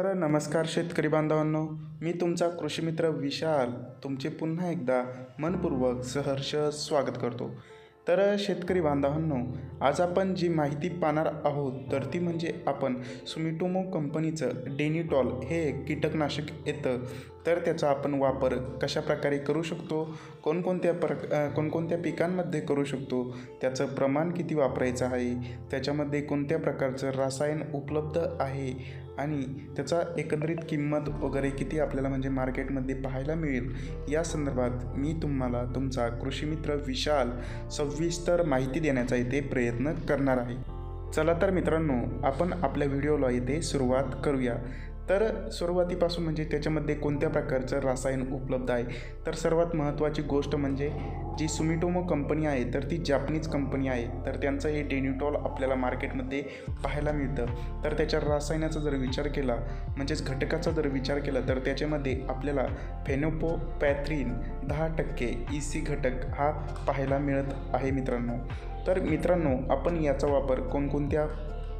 तर नमस्कार शेतकरी बांधवांनो मी तुमचा कृषीमित्र विशाल तुमचे पुन्हा एकदा मनपूर्वक सहर्ष स्वागत करतो. तर शेतकरी बांधवांनो आज आपण जी माहिती पाहणार आहोत तर ती म्हणजे आपण सुमिटोमो कंपनीचं डेनिटॉल हे कीटकनाशक येतं. तर त्याचा आपण वापर कशाप्रकारे करू शकतो? कोणकोणत्या प्र कोणकोणत्या पिकांमध्ये करू शकतो? त्याचं प्रमाण किती वापरायचं आहे? त्याच्यामध्ये कोणत्या प्रकारचं रसायन उपलब्ध आहे? आणि त्याचा एकंदरीत किंमत वगैरे किती आपल्याला म्हणजे मार्केटमध्ये पाहायला मिळेल या संदर्भात मी तुम्हाला तुमचा कृषीमित्र विशाल सविस्तर माहिती देण्याचा इथे प्रयत्न करणार आहे. चला तर मित्रांनो आपण आपल्या व्हिडिओला इथे सुरुवात करूया. तर सुरुवातीपासून म्हणजे त्याच्यामध्ये कोणत्या प्रकारचं रसायन उपलब्ध आहे? तर सर्वात महत्त्वाची गोष्ट म्हणजे जी सुमिटोमो कंपनी आहे तर ती जॅपनीज कंपनी आहे. तर त्यांचं हे डेन्युटॉल आपल्याला मार्केटमध्ये पाहायला मिळतं. तर त्याच्या रसायनाचा जर विचार केला म्हणजेच घटकाचा जर विचार केला तर त्याच्यामध्ये आपल्याला फेनोपोपॅथ्रिन दहा टक्के ई सी घटक हा पाहायला मिळत आहे मित्रांनो. तर मित्रांनो आपण याचा वापर कोणकोणत्या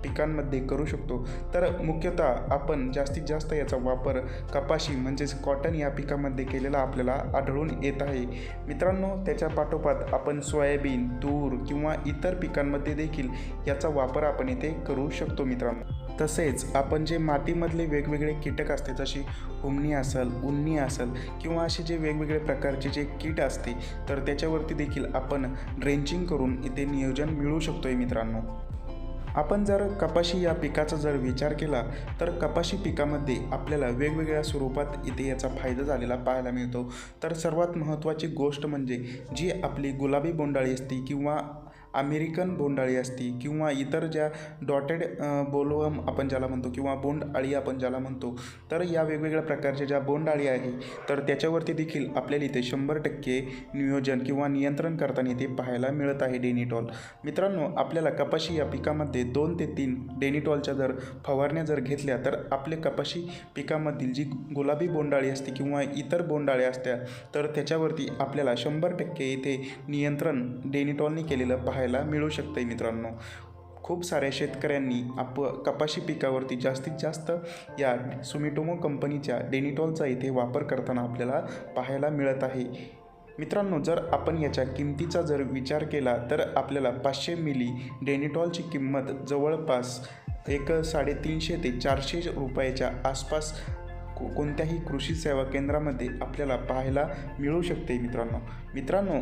पिकांमध्ये करू शकतो. तर मुख्यतः आपण जास्तीत जास्त याचा वापर कपाशी म्हणजेच कॉटन या पिकामध्ये केलेला आपल्याला आढळून येत आहे. मित्रांनो त्याच्या पाठोपाठ आपण सोयाबीन तूर किंवा इतर पिकांमध्ये देखील याचा वापर आपण इथे करू शकतो मित्रांनो. तसेच आपण जे मातीमधले वेगवेगळे कीटक असते जशी हुमणी असेल उन्नी असेल किंवा असे जे वेगवेगळे प्रकारचे जे कीट असते तर त्याच्यावरती देखील आपण ड्रेंचिंग करून इथे नियोजन मिळू शकतो आहे मित्रांनो. आपण जर कपाशी या पिकाचा जर विचार केला तर कपाशी पिकामध्ये आपल्याला वेगवेगळ्या स्वरूपात इथे याचा फायदा झालेला पाहायला मिळतो. तर सर्वात महत्त्वाची गोष्ट म्हणजे जी आपली गुलाबी बोंडाळी असते किंवा अमेरिकन बोंडाळी असती किंवा इतर ज्या डॉटेड बोलवम आपण ज्याला म्हणतो किंवा बोंड अळी आपण ज्याला म्हणतो तर या वेगवेगळ्या प्रकारच्या ज्या बोंड अळी आहे तर त्याच्यावरती देखील आपल्याला इथे शंभर टक्के नियोजन किंवा नियंत्रण करताना इथे पाहायला मिळत आहे डेनिटॉल. मित्रांनो आपल्याला कपाशी या पिकामध्ये दोन ते तीन डेनिटॉलच्या जर फवारण्या जर घेतल्या तर आपले कपाशी पिकामधील जी गुलाबी बोंडाळी असते किंवा इतर बोंडाळ्या असत्या तर त्याच्यावरती आपल्याला शंभर टक्के इथे नियंत्रण डेनिटॉलने केलेलं पाहायला पाहायला मिळू शकते मित्रांनो. खूप साऱ्या शेतकऱ्यांनी आप कपाशी पिकावरती जास्तीत जास्त या सुमिटोमो कंपनीच्या डेनिटॉलचा इथे वापर करताना आपल्याला पाहायला मिळत आहे. मित्रांनो जर आपण याच्या किमतीचा जर विचार केला तर आपल्याला पाचशे मिली डेनिटॉलची किंमत जवळपास एक साडेतीनशे ते चारशे रुपयाच्या आसपास कोणत्याही कृषी सेवा केंद्रामध्ये आपल्याला पाहायला मिळू शकते मित्रांनो. मित्रांनो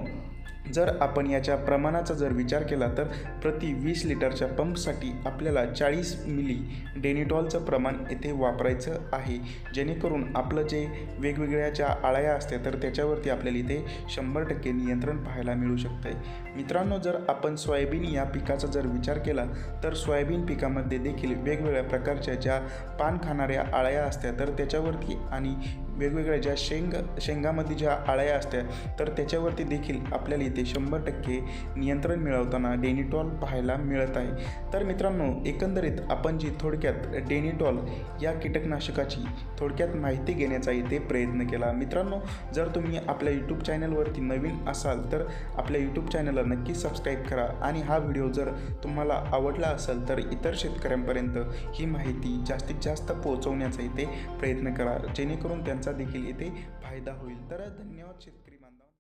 जर आपण याच्या प्रमाणाचा जर विचार केला तर प्रति वीस लिटरच्या पंपसाठी आपल्याला चाळीस मिली डेनिटॉलचं प्रमाण येथे वापरायचं आहे. जेणेकरून आपलं जे वेगवेगळ्या ज्या आळ्या असते तर त्याच्यावरती आपल्याला इथे शंभर टक्के नियंत्रण पाहायला मिळू शकतं आहे मित्रांनो जर आपण सोयाबीन या पिकाचा जर विचार केला तर सोयाबीन पिकामध्ये देखील वेगवेगळ्या प्रकारच्या ज्या पान खाणाऱ्या आळ्या असत्या तर त्याच्यावरती आणि वेगवेगळ्या ज्या शेंग शेंगामध्ये ज्या आळ्या असत्या तर त्याच्यावरती देखील आपल्याला इथे शंभर टक्के नियंत्रण मिळवताना डेनिटॉल पाहायला मिळत आहे. तर मित्रांनो एकंदरीत आपण जी थोडक्यात डेनिटॉल या कीटकनाशकाची थोडक्यात माहिती घेण्याचा इथे प्रयत्न केला. मित्रांनो जर तुम्ही आपल्या यूट्यूब चॅनलवरती नवीन असाल तर आपल्या यूट्यूब चॅनलला नक्की सबस्क्राईब करा आणि हा व्हिडिओ जर तुम्हाला आवडला असेल तर इतर शेतकऱ्यांपर्यंत ही माहिती जास्तीत जास्त पोहोचवण्याचा इथे प्रयत्न करा. जेणेकरून त्यांचा देखील इथे फायदा होईल. तर धन्यवाद शेतकरी.